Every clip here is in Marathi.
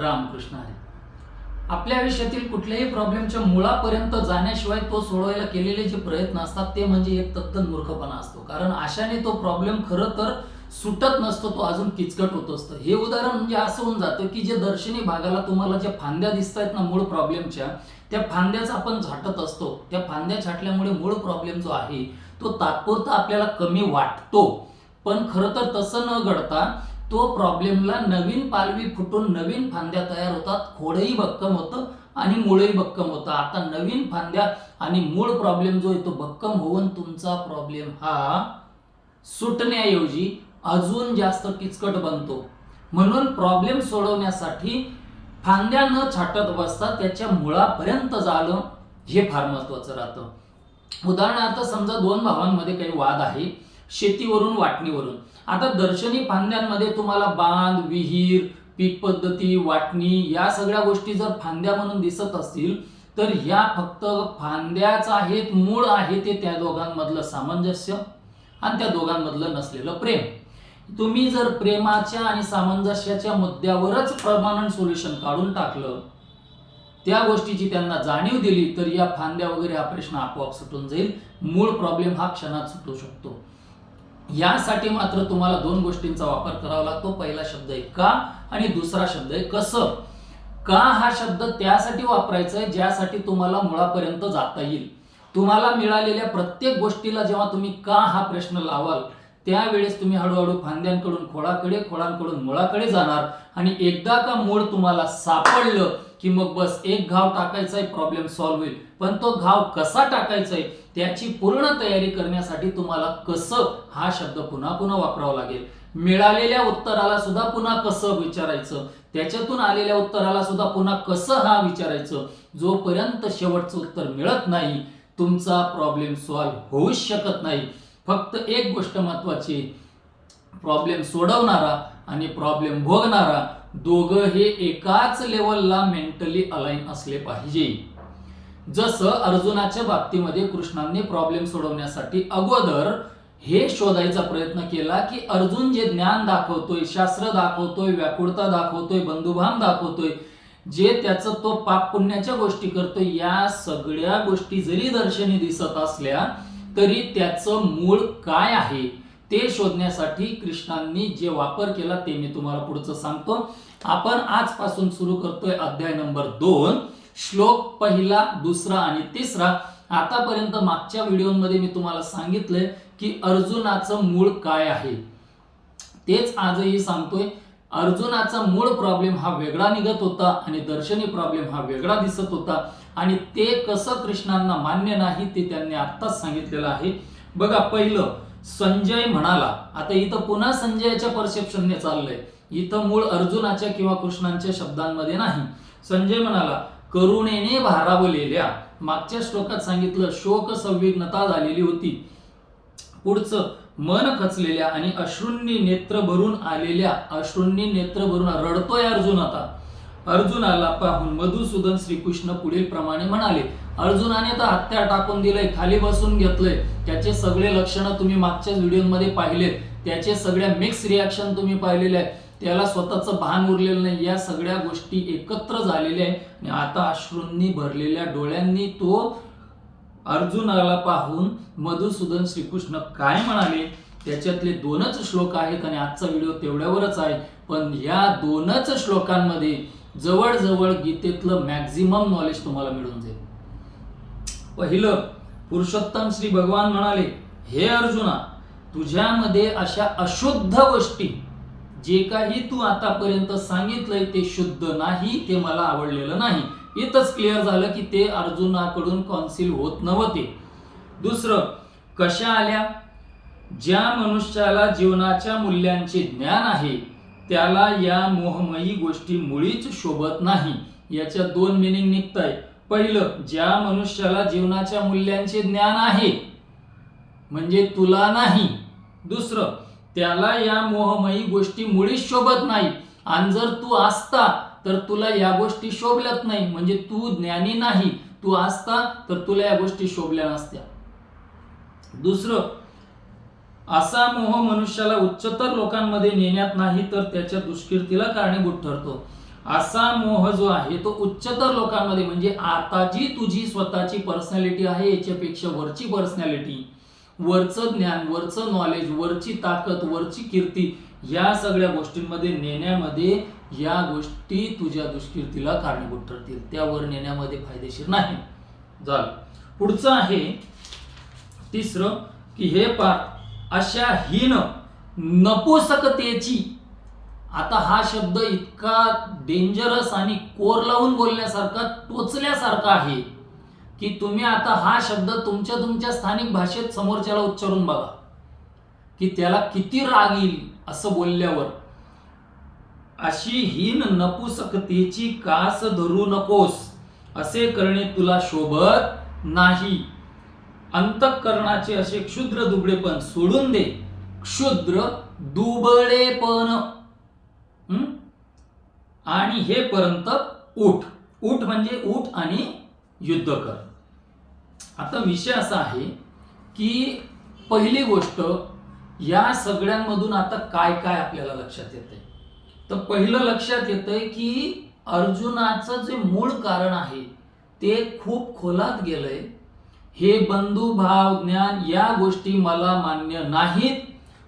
रामकृष्ण हरी आपल्या आयुष्यातील कुठल्याही प्रॉब्लेमच्या मुळापर्यंत जाण्याशिवाय तो सोडवायला केलेले जे प्रयत्न असतात ते म्हणजे एक तत्त मूर्खपणा असतो. कारण अशाने तो प्रॉब्लेम खरं तर सुटत नसतो तो अजून किचकट होत असतो. हे उदाहरण म्हणजे असं होऊन जातं की जे दर्शनी भागाला तुम्हाला ज्या फांद्या दिसत आहेत ना मूळ प्रॉब्लेमच्या त्या फांद्याच आपण झाटत असतो. त्या फांद्या छाटल्यामुळे मूळ प्रॉब्लेम जो आहे तो तात्पुरता आपल्याला कमी वाटतो. पण खरं तर तसं न घडता तो प्रॉब्लेमला नवीन पालवी फुटून नवीन फांद्या तयार होतात खोडही भक्कम होतं आणि मूळही भक्कम होतं. आता नवीन फांद्या आणि मूळ प्रॉब्लेम जो आहे तो भक्कम होऊन तुमचा प्रॉब्लेम हा सुटण्याऐवजी अजून जास्त किचकट बनतो. म्हणून प्रॉब्लेम सोडवण्यासाठी फांद्या न छाटत बसता त्याच्या मुळापर्यंत जाणं हे फार महत्वाचं राहतं. उदाहरणार्थ समजा दोन भावांमध्ये काही वाद आहे शेतीवरून वाटणीवरून. आता दर्शनी फांद्यांमध्ये तुम्हाला बांध विहीर पीक पद्धती वाटणी या सगळ्या गोष्टी जर फांद्या म्हणून दिसत असतील तर ह्या फक्त फांद्याच आहेत मूळ आहे ते त्या दोघांमधलं सामंजस्य आणि त्या दोघांमधलं नसलेलं प्रेम. तुम्ही जर प्रेमाच्या आणि सामंजस्याच्या मुद्द्यावरच प्रमाणन सोल्युशन काढून टाकलं त्या गोष्टीची त्यांना जाणीव दिली तर या फांद्या वगैरे हा प्रश्न आपोआप सुटून जाईल. मूळ प्रॉब्लेम हा क्षणात सुटू शकतो. यासाठी मात्र तुम्हाला दोन गोष्टींचा वापर करावा लागतो. पहिला शब्द आहे का आणि दुसरा शब्द आहे कसं? का हा शब्द त्यासाठी वापरायचा आहे ज्यासाठी तुम्हाला मुळापर्यंत जाता येईल? तुम्हाला मिळालेल्या प्रत्येक गोष्टीला जेव्हा तुम्ही का हा प्रश्न लावाल त्यावेळेस तुम्ही हळूहळू फांद्यांकडून खोळाकडे खोळांकडून मुळाकडे जाणार आणि एकदा का मूळ तुम्हाला सापडलं की मग बस एक घाव टाकायचा आहे प्रॉब्लेम सॉल्व्ह होईल. पण तो घाव कसा टाकायचा आहे त्याची पूर्ण तयारी करण्यासाठी तुम्हाला कसं हा शब्द पुन्हा पुन्हा वापरावा लागेल. मिळालेल्या उत्तराला सुद्धा पुन्हा कसं विचारायचं? त्याच्यातून आलेल्या उत्तराला सुद्धा पुन्हा कसं हा विचारायचं? जोपर्यंत शेवटचं उत्तर मिळत नाही तुमचा प्रॉब्लेम सॉल्व्ह होऊच शकत नाही. फक्त एक गोष्ट महत्वाची प्रॉब्लेम सोडवणारा आणि प्रॉब्लेम भोगणारा दोघं हे एकाच लेवलला मेंटली अलाइन असले पाहिजे. जसं अर्जुनाच्या बाबतीमध्ये कृष्णांनी प्रॉब्लेम सोडवण्यासाठी अगोदर हे शोधायचा प्रयत्न केला की अर्जुन जे ज्ञान दाखवतोय शास्त्र दाखवतोय व्याकुळता दाखवतोय बंधुभाम दाखवतोय जे त्याचं तो पाप पुण्याच्या गोष्टी करतोय या सगळ्या गोष्टी जरी दर्शनी दिसत असल्या तरी त्याचं मूळ काय आहे? ते शोधण्यासाठी कृष्णांनी जे वापर केला ते मी तुम्हाला पुढचं सांगतो. आपण आजपासून सुरू करतोय अध्याय नंबर दोन श्लोक पहिला दुसरा आणि तिसरा. आतापर्यंत मागच्या व्हिडिओमध्ये मी तुम्हाला सांगितलंय की अर्जुनाचं मूळ काय आहे. तेच आजही सांगतोय. अर्जुनाचा मूळ प्रॉब्लेम हा वेगळा निघत होता आणि दर्शनी प्रॉब्लेम हा वेगळा दिसत होता. आणि ते कसं कृष्णांना मान्य नाही ते त्यांनी आत्ताच सांगितलेलं आहे. बघा पहिलं संजय म्हणाला आता इथं पुन्हा संजयाच्या परसेप्शनने चाललंय. इथं मूळ अर्जुनाच्या किंवा कृष्णांच्या शब्दांमध्ये नाही. संजय म्हणाला करुणेने भारावलेल्या मागच्या श्लोकात सांगितलं शोक संविघ्नता झालेली होती. पुढचं मन खचलेल्या आणि अश्रूंनी नेत्र भरून आलेल्या अश्रूंनी नेत्र भरून रडतोय अर्जुन आता. अर्जुनाला पाहून मधुसूदन श्रीकृष्ण पुढील प्रमाणे म्हणाले अर्जुनाने तर हत्या टाकून दिलंय खाली बसून घेतलंय. त्याचे सगळे लक्षणं तुम्ही मागच्याच व्हिडिओमध्ये पाहिलेत त्याचे सगळ्या मिक्स रिॲक्शन तुम्ही पाहिलेले आहेत. त्याला स्वतःचं भान उरलेलं नाही. या सगळ्या गोष्टी एकत्र झालेल्या आहेत. आणि आता अश्रूंनी भरलेल्या डोळ्यांनी तो अर्जुनाला पाहून मधुसूदन श्रीकृष्ण काय म्हणाले? त्याच्यातले दोनच श्लोक आहेत आणि आजचा व्हिडिओ तेवढ्यावरच आहे. पण या दोनच श्लोकांमध्ये जवळजवळ गीतेतलं मॅक्झिमम नॉलेज तुम्हाला मिळून जाईल. पहिलं पुरुषोत्तम श्री भगवान म्हणाले हे अर्जुना तुझ्यामध्ये अशा अशुद्ध गोष्टी जे काही तू आतापर्यंत सांगितलंय ते शुद्ध नाही ते मला आवडलेलं नाही. इथंच क्लिअर झालं की ते अर्जुनाकडून कॉन्सिल होत नव्हते. दुसरं कशा आल्या? ज्या मनुष्याला जीवनाच्या मूल्यांचे ज्ञान आहे त्याला या मोहमयी गोष्टी मुळीच शोभत नाही. याच्या दोन मिनिंग निघत आहेत पहिलं ज्या मनुष्याला जीवनाच्या मूल्यांचे ज्ञान आहे म्हणजे तुला नाही. दुसरं त्याला या मोहमयी गोष्टी मुळीच शोभत नाही. आणि जर तू असता तर तुला या गोष्टी शोभल्यात नाही. म्हणजे तू ज्ञानी नाही. तू असता तर तुला या गोष्टी शोभल्या नसत्या. दुसरं असा मोह मनुष्याला उच्चतर लोकांमध्ये नेण्यात नाही तर त्याच्या दुष्कीर्तीला कारणीभूत ठरतो. असा मोह जो आहे तो उच्चतर लोकांमध्ये म्हणजे आता जी तुझी स्वतःची पर्सनॅलिटी आहे याच्यापेक्षा वरची पर्सनॅलिटी वरचं ज्ञान वरचं नॉलेज वरची ताकद वरची कीर्ती या सगळ्या गोष्टींमध्ये नेण्यामध्ये या गोष्टी तुझ्या दुष्कीर्तीला कारणीभूत ठरतील. त्यावर नेण्यामध्ये फायदेशीर नाही. झालं. पुढचं आहे तिसरं की हे पार अशा हीन नपुसकतेची आता हा शब्द इतका डेंजरस आणि कोर लावून बोलण्यासारखा टोचल्यासारखा आहे की तुम्ही आता हा शब्द तुमच्या तुमच्या स्थानिक भाषेत समोरच्याला उच्चारून बघा. की त्याला किती राग येईल असं बोलल्यावर. अशी हीन नपुसकतेची कास धरू नकोस. असे करणे तुला शोभत नाही. अंतःकरणाचे असे क्षुद्र दुबळेपण सोडून दे. क्षुद्र दुबळेपण. आणि हे पर्यंत ऊठ. ऊठ म्हणजे ऊठ आणि युद्ध कर. आता विषय असा आहे की पहिली गोष्ट या सगळ्यांमधून आता काय काय आपल्याला लक्षात येते तर पहिलं लक्षात येतंय की अर्जुनाचं जे मूळ कारण आहे ते खूप खोलात गेलंय. हे बंधुभाव ज्ञान या गोष्टी मला मान्य नाहीत.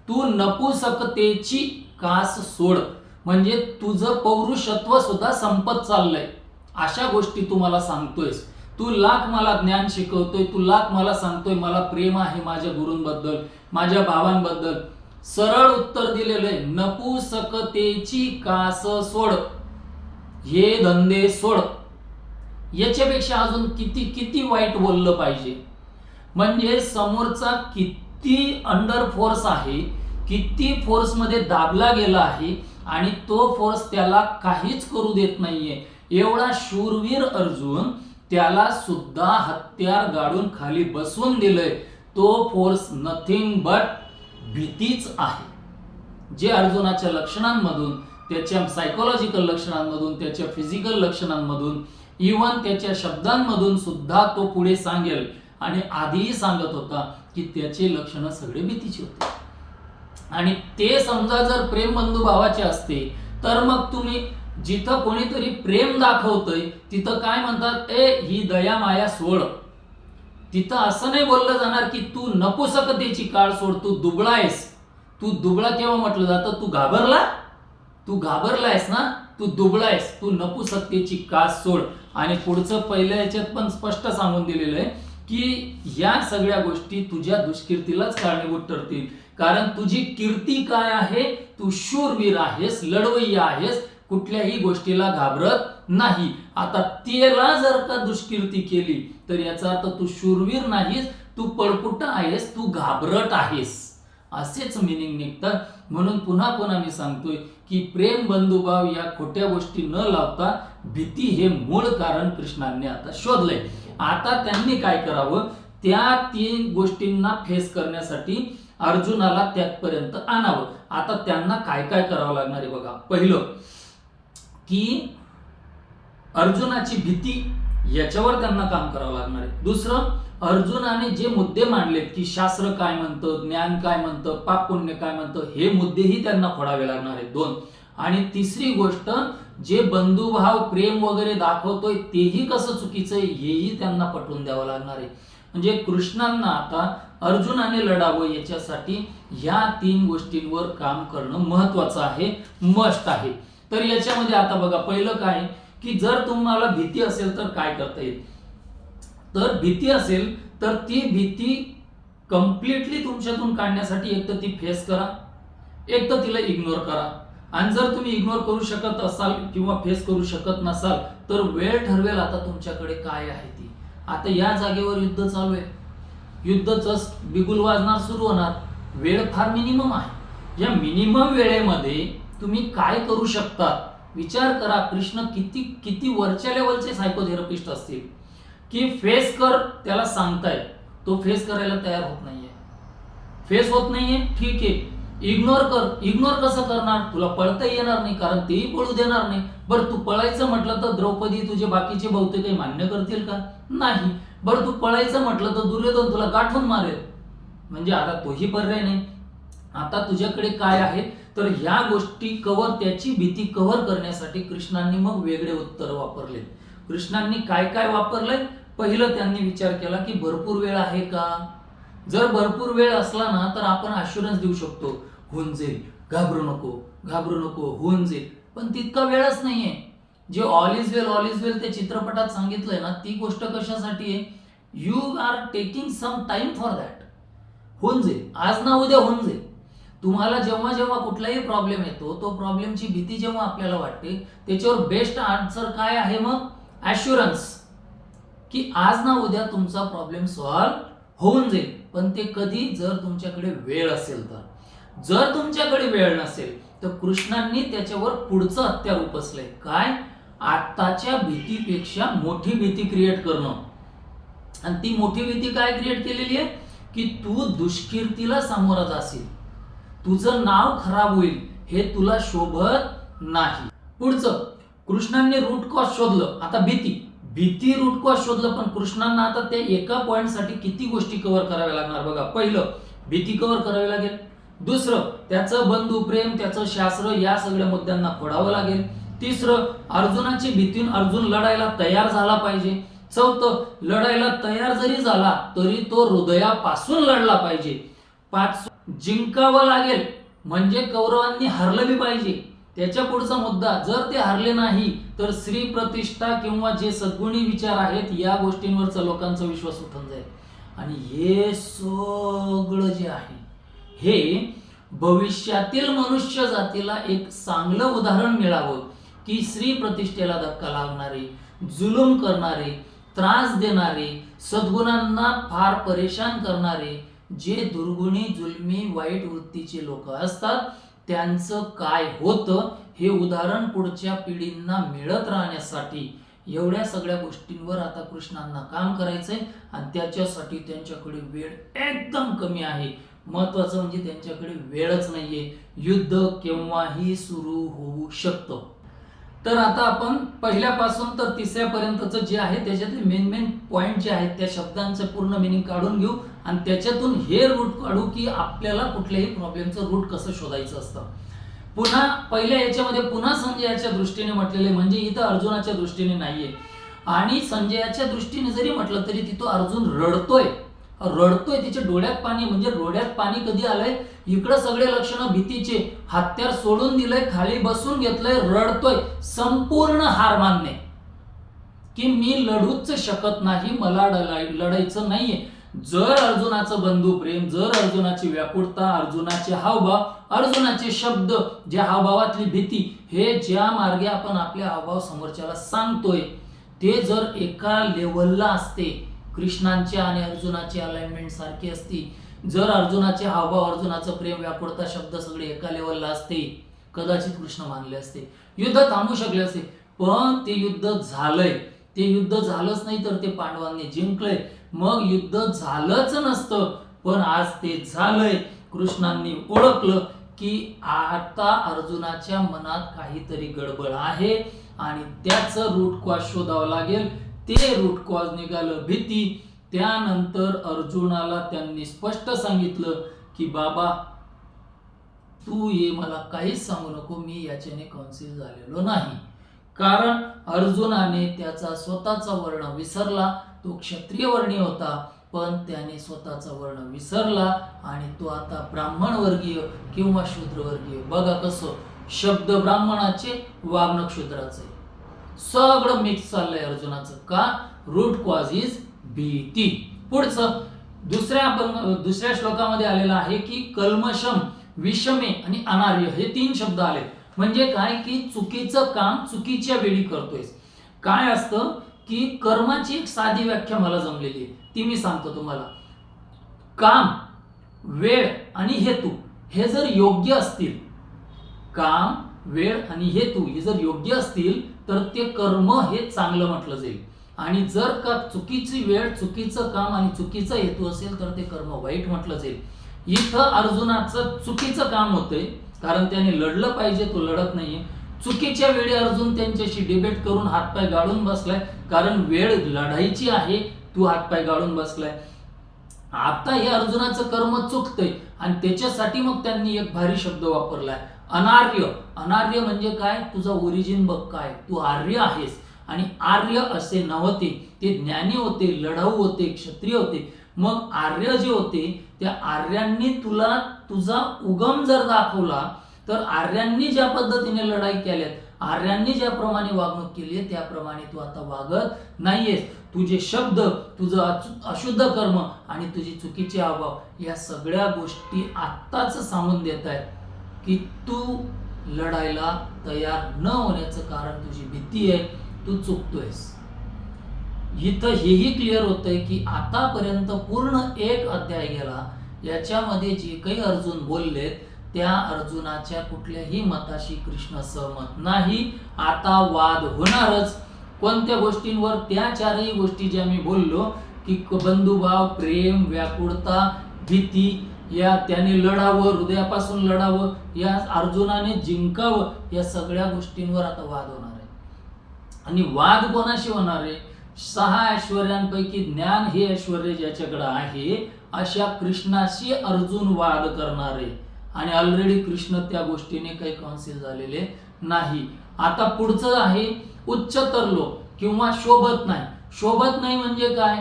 तू नपुसकतेची कास सोड. म्हणजे तुझं पौरुषत्व सुद्धा संपत चाललंय. अशा गोष्टी तू मला सांगतोयस. तू लाख मला ज्ञान शिकवतोय तू लाख मला सांगतोय मला प्रेम आहे माझ्या गुरूंबद्दल माझ्या भावांबद्दल. सरळ उत्तर दिलेलं आहे नपुसकतेची कास सोड हे धंदे सोड. याच्यापेक्षा अजून किती किती वाईट बोललं पाहिजे? म्हणजे समोरचा किती अंडर फोर्स आहे किती फोर्समध्ये दाबला गेला आहे आणि तो फोर्स त्याला काहीच करू देत नाहीये. एवढा शूरवीर अर्जुन त्याला सुद्धा हत्यार गाडून खाली बसवून दिलंय. तो फोर्स नथिंग बट भीतीच आहे. जे अर्जुनाच्या लक्षणांमधून त्याच्या सायकोलॉजिकल लक्षणांमधून त्याच्या फिजिकल लक्षणांमधून इवन त्याच्या शब्दांमधून सुद्धा तो पुढे सांगेल. आणि आधीही सांगत होता की त्याचे लक्षणं सगळे भीतीचे होते. आणि ते समजा जर प्रेम बंधू भावाचे असते तर मग तुम्ही जिथं कोणीतरी प्रेम दाखवतोय तिथं काय म्हणतात? ए ही दया माया सोड. तिथं असं नाही बोललं जाणार की तू नपुसकतेची काळ सोड तू दुबळा आहेस तू दुबळा केव्हा म्हटलं जातं? तू घाबरला? तू घाबरलायस ना? तू दुबळा आहेस तू नपुसकतेची काळ सोड. आणि पुढचं पहिल्या याच्यात पण स्पष्ट सांगून दिलेलं आहे की या सगळ्या गोष्टी तुझ्या दुष्कीर्तीलाच कारणीभूत ठरतील. कारण तुझी कीर्ती काय आहे? तू शूरवीर आहेस लढवय्या आहेस कुठल्याही गोष्टीला घाबरत नाही. आता त्याला जर का दुष्कीर्ती केली तर याचा अर्थ तू शूरवीर नाहीस तू पळपुटा आहेस तू घाबरट आहेस. असेच मिनिंग निघतं. म्हणून पुन्हा पुन्हा मी सांगतोय की प्रेम बंधुभाव या खोट्या गोष्टी न लावता भीती हे मूळ कारण कृष्णांनी आता शोधलंय. आता त्यांनी काय करावं? त्या तीन गोष्टींना फेस करण्यासाठी अर्जुनाला त्यातपर्यंत आणावं. आता त्यांना काय काय करावं लागणार आहे बघा. पहिलं की अर्जुनाची भीती याच्यावर त्यांना काम करावं लागणार आहे. दुसरं अर्जुनाने जे मुद्दे मांडलेत की शास्त्र काय म्हणतं ज्ञान काय म्हणतं पाप पुण्य काय म्हणतं हे मुद्देही त्यांना फोडावे लागणार आहेत. दोन. आणि तिसरी गोष्ट जे बंधुभाव प्रेम वगैरे दाखवतोय तेही कसं चुकीचं आहे हेही त्यांना पटवून द्यावं लागणार आहे. म्हणजे कृष्णांना आता अर्जुनाने लढावं याच्यासाठी ह्या तीन गोष्टींवर काम करणं महत्वाचं आहे मस्ट आहे. तर याच्यामध्ये आता बघा पहिलं काय? की जर तुम्हाला भीती असेल तर काय करता येईल? तर भीती असेल तर ती भीती कम्प्लिटली तुमच्यातून काढण्यासाठी एक तर ती फेस करा एक तर तिला इग्नोर करा. आणि जर तुम्ही इग्नोर करू शकत असाल किंवा फेस करू शकत नसाल तर वेळ ठरवेल आता तुमच्याकडे काय आहे. आता या जागेवर युद्ध चालू आहे. युद्धच बिगुल वाजणार सुरू होणार. वेळ फार मिनिमम आहे. या मिनिमम वेळेमध्ये तुम्ही काय करू शकता? विचार करा कृष्ण किती किती वरच्या लेवलचे सायकोथेरपिस्ट असतील? की फेस कर त्याला सांगताय तो फेस करायला तयार होत नाहीये. फेस होत नाहीये ठीक आहे. इग्नोर कर इग्नोर कसं करणार? तुला पळता येणार नाही कारण तेही पळू देणार नाही. बरं तू पळायचं म्हटलं तर द्रौपदी तुझे बाकीचे बहुतेक काही मान्य करतील का? नाही. बरं तू पळायचं म्हटलं तर दुर्योधन तुला गाठून मारेल. म्हणजे आता तोही पर्याय नाही. आता तुझ्याकडे काय आहे? तर ह्या गोष्टी कव्हर त्याची भीती कव्हर करण्यासाठी कृष्णांनी मग वेगळे उत्तर वापरले. कृष्णांनी काय काय वापरलंय? पहिलं त्यांनी विचार केला की भरपूर वेळ आहे का? जर भरपूर वेळ असला ना तर आपण अश्युरन्स देऊ शकतो. होऊन जाईल. घाबरू नको घाबरू नको होऊन जाईल. पण तितका वेळच नाहीये. जे all is well all is well ते चित्रपटात सांगितलंय ना ती गोष्ट कशासाठी आहे? You are taking some time for that होऊन जाईल. आज ना उद्या होऊन जाईल. तुम्हाला जेव्हा जेव्हा कुठलाही प्रॉब्लेम येतो तो प्रॉब्लेमची भीती जेव्हा आपल्याला वाटते त्याच्यावर बेस्ट आन्सर काय आहे मग? ॲश्युरन्स की आज ना उद्या तुमचा प्रॉब्लेम सॉल्व्ह होऊन जाईल. पण ते कधी जर तुमच्याकडे वेळ असेल तर. जर तुमच्याकडे वेळ नसेल तर कृष्णांनी त्याच्यावर पुढचं हत्यार उपसलंय. काय? आत्ताच्या भीतीपेक्षा मोठी भीती क्रिएट करणं. आणि ती मोठी भीती काय क्रिएट केलेली आहे? की तू दुष्कीर्तीला सामोरा जाशील. तुझं नाव खराब होईल हे तुला शोभत नाही. पुढचं कृष्णांनी रूट कॉज शोधलं. आता भीती. भीती रूट कॉज शोधलं पण कृष्णांना आता त्या एका पॉइंटसाठी किती गोष्टी कव्हर कराव्या लागणार? बघा पहिलं भीती कव्हर करावी लागेल. दुसरं त्याचं बंधू प्रेम त्याचं शास्त्र या सगळ्या मुद्द्यांना फोडावं लागेल. तिसरं अर्जुनाची भीतीन अर्जुन लढायला तयार झाला पाहिजे. चौथं लढायला तयार जरी झाला तरी तो हृदयापासून लढला पाहिजे. पाच जिंकावं लागेल म्हणजे कौरवांनी हरलं बी पाहिजे. त्याच्या पुढचा मुद्दा जर ते हरले नाही तर स्त्री प्रतिष्ठा किंवा जे सद्गुणी विचार आहेत या गोष्टींवरचा लोकांचा विश्वास उठून जाईल. आणि हे सगळं जे आहे हे भविष्यातील मनुष्य जातीला एक चांगलं उदाहरण मिळावं की स्त्री प्रतिष्ठेला धक्का लागणारे जुलूम करणारे त्रास देणारे सद्गुणांना फार परेशान करणारे जे दुर्गुणी जुलमी वाईट वृत्तीचे लोक असतात त्यांचं काय होतं हे उदाहरण पुढच्या पिढींना मिळत राहण्यासाठी एवढ्या सगळ्या गोष्टींवर आता कृष्णांना काम करायचंय आणि त्याच्यासाठी त्यांच्याकडे वेळ एकदम कमी आहे. महत्वाचं म्हणजे त्यांच्याकडे वेळच नाहीये. युद्ध केव्हाही सुरू होऊ शकतं. तर आता आपण पहिल्यापासून तर तिसऱ्यापर्यंतचं जे आहे त्याच्यातले मेन मेन पॉईंट जे आहेत त्या शब्दांचं पूर्ण मिनिंग काढून घेऊ आणि त्याच्यातून हे रूट काढू की आपल्याला कुठल्याही प्रॉब्लेमचं रूट कसं शोधायचं असतं. पुन्हा पहिल्या याच्यामध्ये पुन्हा संजयाच्या दृष्टीने म्हटलेले म्हणजे इथं अर्जुनाच्या दृष्टीने नाहीये. आणि संजयाच्या दृष्टीने जरी म्हटलं तरी तिथं अर्जुन रडतोय. रडतोय तिच्या डोळ्यात पाणी म्हणजे डोळ्यात पाणी कधी आलंय? इकडं सगळे लक्षणं भीतीचे. हत्यार सोडून दिलंय खाली बसून घेतलंय रडतोय. संपूर्ण हार मानणे. की मी लढूच शकत नाही मला लढायचं नाहीये. जर अर्जुनाचं बंधू प्रेम जर अर्जुनाची व्याकुळता अर्जुनाचे हावभाव अर्जुनाचे शब्द ज्या हावभावातली भीती हे ज्या मार्गे आपण आपले हावभाव समोरच्याला सांगतोय ते जर एका लेवलला असते कृष्णांचे आणि अर्जुनाची अलाइनमेंट सारखी असती. जर अर्जुनाचे हावभाव अर्जुनाचं प्रेम व्याकुळता शब्द सगळे एका लेवलला असते कदाचित कृष्ण मानले असते. युद्ध थांबू शकले असते पण ते युद्ध झालंय. ते युद्ध झालंच नाही तर ते पांडवांनी जिंकलंय. मग युद्ध झालंच नसतं पण आज ते झालंय. कृष्णांनी ओळखलं की आता अर्जुनाच्या मनात काहीतरी गडबड आहे आणि त्याचं रूट क्वा शोधावं लागेल. ते रूट कॉज निघालं. भीती. त्यानंतर अर्जुनाला त्यांनी स्पष्ट सांगितलं की बाबा तू ये मला काहीच सांगू नको. मी याच्याने कॉन्सिल झालेलो नाही. कारण अर्जुनाने त्याचा स्वतःचा वर्ण विसरला. तो क्षत्रिय वर्णीय होता पण त्याने स्वतःचा वर्ण विसरला आणि तो आता ब्राह्मण वर्गीय किंवा शूद्रवर्गीय बघा कसं शब्द ब्राह्मणाचे वागणं सगळं मिक्स चाललंय अर्जुनाचं का? रूट कॉज इज भीती पुढचं दुसऱ्या दुसऱ्या श्लोकामध्ये आलेलं आहे की कल्मशम विषमे आणि अनार्य हे तीन शब्द आले म्हणजे काय? की चुकीचं काम चुकीच्या वेळी करतोय काय असतं? की कर्माची एक साधी व्याख्या मला जमलेली आहे. ती मी सांगतो तुम्हाला. काम वेळ आणि हेतू हे जर योग्य असतील काम वेळ आणि हेतू हे जर योग्य असतील तर ते कर्म हे चांगलं म्हटलं जाईल. आणि जर का चुकीची वेळ चुकीचं काम आणि चुकीचा हेतू असेल तर ते कर्म वाईट म्हटलं जाईल. इथं अर्जुनाचं चुकीचं काम होतंय कारण त्याने लढलं पाहिजे तो लढत नाहीये. चुकीच्या वेळी अर्जुन त्यांच्याशी डिबेट करून हातपाय गाळून बसलाय कारण वेळ लढायची आहे तू हातपाय गाळून बसलाय. आता हे अर्जुनाचं कर्म चुकतंय आणि त्याच्यासाठी मग त्यांनी एक भारी शब्द वापरलाय. अनार्य. अनार्य म्हणजे काय? तुझा ओरिजिन बघ काय. तू आर्य आहेस. आणि आर्य असे नव्हते. ते ज्ञानी होते लढाऊ होते क्षत्रिय होते. मग आर्य जे होते त्या आर्यांनी तुला तुझा उगम जर दाखवला तर आर्यांनी ज्या पद्धतीने लढाई केल्यात आर्यांनी ज्याप्रमाणे वागणूक केली आहे त्याप्रमाणे तू आता वागत नाहीयेस. तुझे शब्द तुझं अशुद्ध कर्म आणि तुझी चुकीचे अभाव या सगळ्या गोष्टी आत्ताच सांगून देत आहेत की तू लढायला तयार न होण्याचं कारण तुझी भीती आहे तू चुकतोयस. इथं हेही क्लिअर होतंय की आतापर्यंत पूर्ण एक अध्याय गेला याच्यामध्ये जे काही अर्जुन बोललेत त्या अर्जुनाच्या कुठल्याही मताशी कृष्ण सहमत नाही. आता वाद होणारच. कोणत्या गोष्टींवर? त्या चारही गोष्टी ज्या मी बोललो की बंधुभाव प्रेम व्याकुळता भीती या त्याने लढावं हृदयापासून लढावं या अर्जुनाने जिंकावं या सगळ्या गोष्टींवर आता वाद होणार आहे. आणि वाद कोणाशी होणार आहे? सहा ऐश्वर्यांपैकी ज्ञान हे ऐश्वर ज्याच्याकडे आहे अशा कृष्णाशी अर्जुन वाद करणार आहे. आणि ऑलरेडी कृष्ण त्या गोष्टीने काही कॉन्सिल झालेले नाही. आता पुढचं आहे उच्चतर लोक किंवा शोभत नाही. शोभत नाही म्हणजे काय?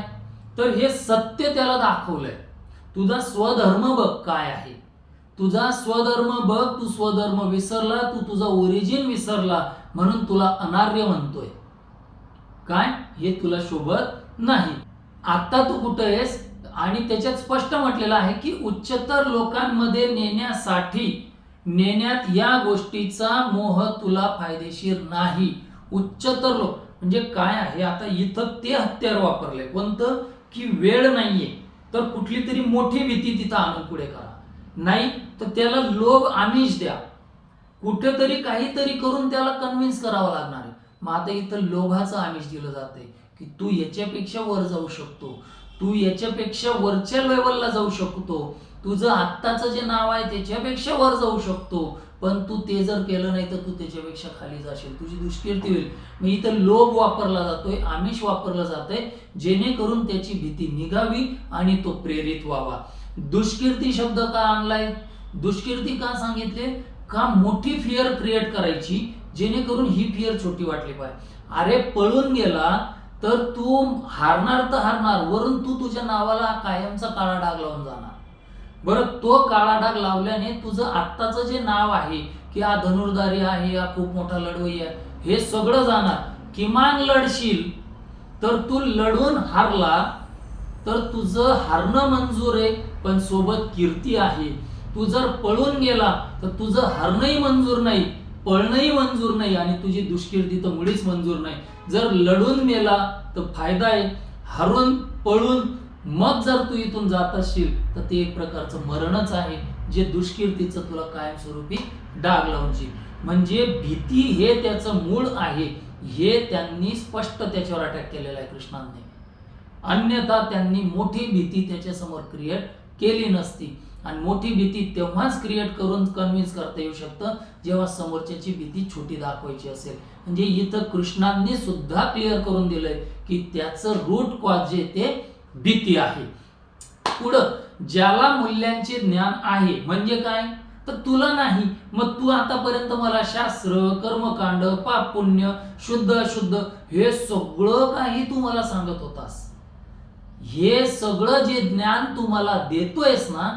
तर हे सत्य त्याला दाखवलंय. तुझा स्वधर्म बघ काय आहे. तुझा स्वधर्म बघ तू स्वधर्म विसरला तू तुझा ओरिजिन विसरला म्हणून तुला अनार्य म्हणतोय. काय? हे तुला शोभत नाही. आता तू कुठं आहेस? आणि त्याच्यात स्पष्ट म्हटलेलं आहे की उच्चतर लोकांमध्ये नेण्यासाठी नेण्यात या गोष्टीचा मोह तुला फायदेशीर नाही. उच्चतर लोक म्हणजे काय आहे? आता इथं ते हत्यार वापरले कोणतं? की वेळ नाहीये. तर कुठली तरी मोठी भीती तिथं आणून पुढे करा. नाही तर त्याला लोभ आमिष द्या. कुठेतरी काहीतरी करून त्याला कन्व्हिन्स करावं लागणार आहे. मग आता इथं लोभाचं आमिष दिलं जाते की तू याच्यापेक्षा वर जाऊ शकतो. तू याच्यापेक्षा वरच्या लेवलला जाऊ शकतो. तुझं आत्ताचं जे नाव आहे त्याच्यापेक्षा वर जाऊ शकतो. पण तू ते जर केलं नाही तर तू त्याच्यापेक्षा खाली जाशील. तुझी दुष्कीर्ती होईल. मग इथं लोभ वापरला जातोय आमिष वापरलं जातोय जेणेकरून त्याची भीती निघावी आणि तो प्रेरित व्हावा. दुष्कीर्ती शब्द का आणलाय? दुष्कीर्ती का सांगितले? का मोठी फिअर क्रिएट करायची? जेणेकरून ही फिअर छोटी वाटली पाहिजे. अरे पळून गेला तर तू हारणार तर हारणार. वरून तू तुझ्या नावाला कायमचा काळा डाग लावून जाणार. बरं तो काळा डाग लावल्याने तुझं आत्ताचं जे नाव आहे की हा धनुर्धारी आहे हा खूप मोठा लढवई आहे हे सगळं जाणार. किमान लढशील तर तू लढून हारला तर तुझं हारणं मंजूर आहे पण सोबत कीर्ती आहे. तू जर पळून गेला तर तुझं हरणंही मंजूर नाही पळणंही मंजूर नाही आणि तुझी दुष्कीर्ती तर मुळीच मंजूर नाही. जर लढून गेला तर फायदा आहे. हरून पळून मग जर तू इथून जात असशील तर ते एक प्रकारचं मरणच आहे जे दुष्कीर्तीचं तुला कायमस्वरूपी डाग लावून म्हणजे भीती हे त्याचं मूळ आहे हे त्यांनी स्पष्ट त्याच्यावर अटॅक केलेलं आहे कृष्णांनी. अन्यथा त्यांनी मोठी भीती त्याच्यासमोर क्रिएट केली नसती. आणि मोठी भीती तेव्हाच क्रिएट करून कन्व्हिन्स करता येऊ शकतं जेव्हा समोरच्याची भीती छोटी दाखवायची असेल. म्हणजे इथं कृष्णांनी सुद्धा क्लिअर करून दिलंय की त्याचं रूट कॉज जे ते भीती आहे. पुढं ज्याला मूल्यांचे ज्ञान आहे म्हणजे काय? तर तुला नाही मग तू आतापर्यंत मला शास्त्र कर्मकांड पाप पुण्य शुद्ध अशुद्ध हे सगळं काही तू मला सांगत होतास. हे सगळं जे ज्ञान तू मला देतोयस ना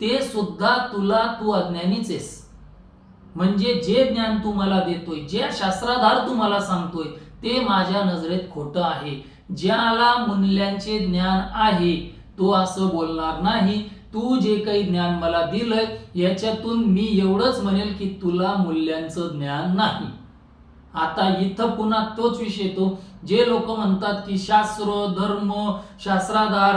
ते सुद्धा तुला तू अज्ञानीच आहेस. म्हणजे जे ज्ञान तू मला देतोय जे शास्त्राधार तू मला सांगतोय ते माझ्या नजरेत खोटं आहे. ज्याला मूल्यांचे ज्ञान आहे तो असं बोलणार नाही तू जे काही ज्ञान मला दिलंय याच्यातून मी एवढंच म्हणेल की तुला मूल्यांचं ज्ञान नाही. आता इथं पुन्हा तोच विषय येतो. जे लोक म्हणतात की शास्त्र धर्म शास्त्राधार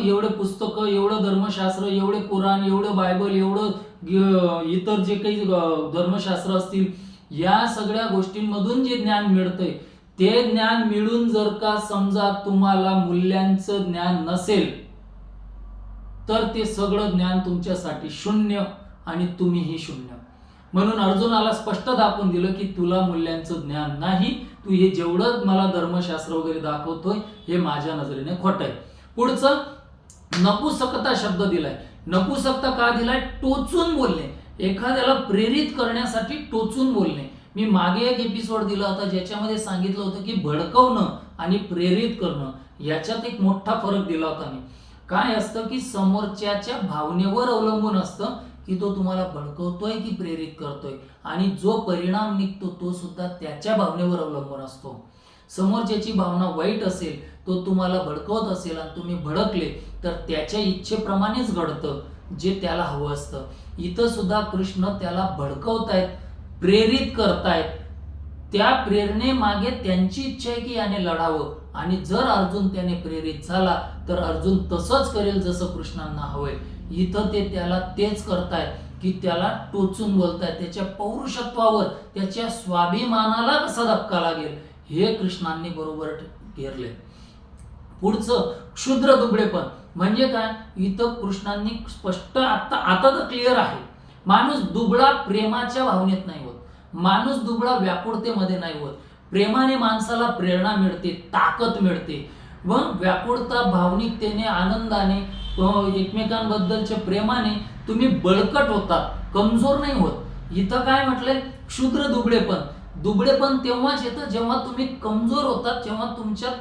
एवढे पुस्तकं एवढं धर्मशास्त्र एवढे कुराण एवढं बायबल एवढं इतर जे काही धर्मशास्त्र असतील या सगळ्या गोष्टींमधून जे ज्ञान मिळतंय ते ज्ञान मिळून जर का समजा तुम्हाला मूल्यांचं ज्ञान नसेल तर ते सगळं ज्ञान तुमच्यासाठी शून्य आणि तुम्हीही शून्य. म्हणून अर्जुनाला स्पष्ट दाखवून दिलं की तुला मूल्यांचं ज्ञान नाही तू हे जेवढं मला धर्मशास्त्र वगैरे दाखवतोय हे माझ्या नजरेने खोट आहे. पुढचं नपुसकता शब्द दिलाय. नपुसकता का दिलाय? टोचून बोलणे. एखाद्याला प्रेरित करण्यासाठी टोचून बोलणे. मी मागे एक एपिसोड दिला होता ज्याच्यामध्ये सांगितलं होतं की भडकवणं आणि प्रेरित करणं याच्यात एक मोठा फरक दिला होता मी. काय असतं की समोरच्याच्या भावनेवर अवलंबून असतं की तो तुम्हाला भडकवतोय की प्रेरित करतोय. आणि जो परिणाम निघतो तो सुद्धा त्याच्या भावनेवर अवलंबून असतो. समोरच्याची भावना वाईट असेल तो तुम्हाला भडकवत असेल आणि तुम्ही भडकले तर त्याच्या इच्छेप्रमाणेच घडतं जे त्याला हवं असतं. इथं सुद्धा कृष्ण त्याला भडकवतायत. प्रेरित करतायत. त्या प्रेरणेमागे त्यांची इच्छा आहे की याने लढावं. आणि जर अर्जुन त्याने प्रेरित झाला तर अर्जुन तसंच करेल जसं कृष्णांना हवंय. इथं ते त्याला तेच करतायत की त्याला टोचून बोलतायत. त्याच्या पौरुषत्वावर त्याच्या स्वाभिमानाला कसा धक्का लागेल हे कृष्णांनी बरोबर घेरले. पुढचं क्षुद्र दुबळेपण म्हणजे काय? इथं कृष्णांनी स्पष्ट आता आता तर क्लिअर आहे. माणूस दुबळा प्रेमाच्या भावनेत नाही होत. माणूस दुबळा व्याकुळतेमध्ये नाही होत. प्रेमाने माणसाला प्रेरणा मिळते ताकद मिळते. व व्याकुळता भावनिकतेने आनंदाने एकमेकांबद्दलच्या प्रेमाने तुम्ही बळकट होतात कमजोर नाही होत. इथं काय म्हटलंय? क्षुद्र दुबळेपण. दुबळेपण तेव्हाच येतं जेव्हा तुम्ही कमजोर होतात जेव्हा तुमच्यात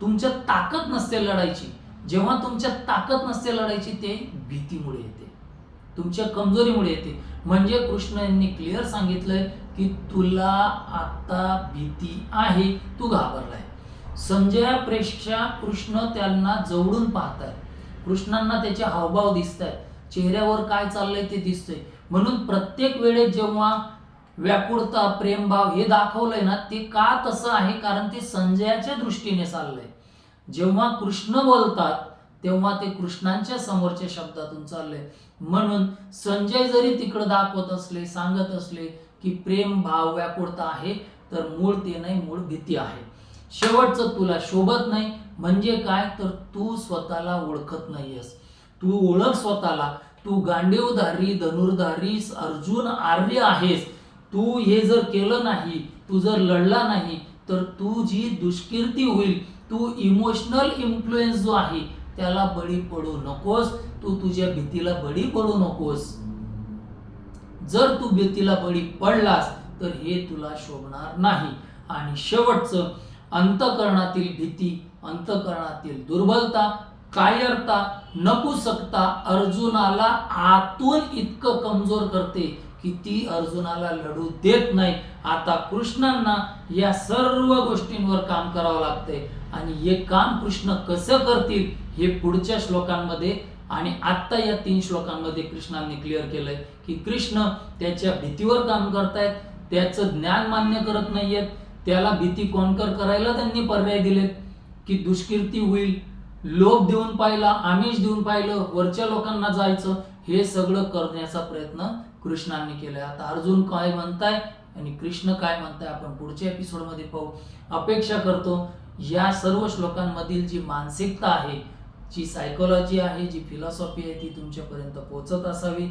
तुमच्यात ताकद नसते लढायची. जेव्हा तुमच्यात ताकद नसते लढायची ते भीतीमुळे येते. तुमच्या कमजोरीमुळे येते. म्हणजे कृष्ण यांनी क्लिअर सांगितलंय की तुला आता भीती आहे तू घाबरलाय. संजयापेक्षा कृष्ण त्यांना जवळून पाहताय. कृष्णांना त्याचे हावभाव दिसत आहेत चेहऱ्यावर काय चाललंय ते दिसतंय. म्हणून प्रत्येक वेळेस जेव्हा व्याकुळता प्रेमभाव हे दाखवलंय ना ते का तसं आहे? कारण ते संजयाच्या दृष्टीने चाललंय. जेव्हा कृष्ण बोलतात तेव्हा ते कृष्णांच्या समोरच्या शब्दातून चाललंय. म्हणून संजय जरी तिकडं दाखवत असले सांगत असले की प्रेम भाव व्याकुळता आहे तर मूळ ते नाही मूळ भीती आहे. शेवटचं तुला शोभत नाही म्हणजे काय? तर तू स्वतःला ओळखत नाहीयेस. तू ओळख स्वतःला. तू गांडीवधारी धनुर्धारी अर्जुन आर्य आहेस. तू हे जर केलं नाही तू जर लढला नाही तर तू जी दुष्कीर्ती होईल तू इमोशनल इन्फ्लुएन्स जो आहे त्याला बळी पडू नकोस. तू तुझ्या भीतीला बळी पडू नकोस. जर तू भीतीला बळी पडलास तर हे तुला शोभणार नाही. आणि शेवटचं अंतकरणातील भीती अंतकरणातील दुर्बलता कायरता नपुसकता अर्जुनाला आतून इतकं कमजोर करते की ती अर्जुनाला लढू देत नाही. आता कृष्णांना या सर्व गोष्टींवर काम करावं लागतंय. आणि हे काम कृष्ण कसं करतील हे पुढच्या श्लोकांमध्ये आणि आत्ता या तीन श्लोकांमध्ये कृष्णांनी क्लिअर केलंय की कृष्ण त्याच्या भीतीवर काम करतायत त्याचं ज्ञान मान्य करत नाहीयेत त्याला भीती कॉन्कर करायला त्यांनी पर्याय दिलेत की दुष्कीर्ती होईल लोभ देऊन पाहिला आमिष देऊन पाहिलं वरच्या लोकांना जायचं हे सगळं करण्याचा प्रयत्न कृष्णांनी केलाय. आता अर्जुन काय म्हणताय आणि कृष्ण काय म्हणताय आपण पुढच्या एपिसोडमध्ये पाहू. अपेक्षा करतो या सर्व श्लोकांमधील जी मानसिकता आहे जी सायकोलॉजी आहे जी फिलॉसॉफी आहे ती तुमच्यापर्यंत पोहोचत असावी.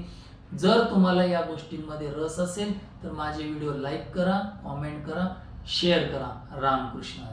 जर तुम्हाला या गोष्टींमध्ये रस असेल तर माझे व्हिडिओ लाईक करा कॉमेंट करा शेअर करा. रामकृष्ण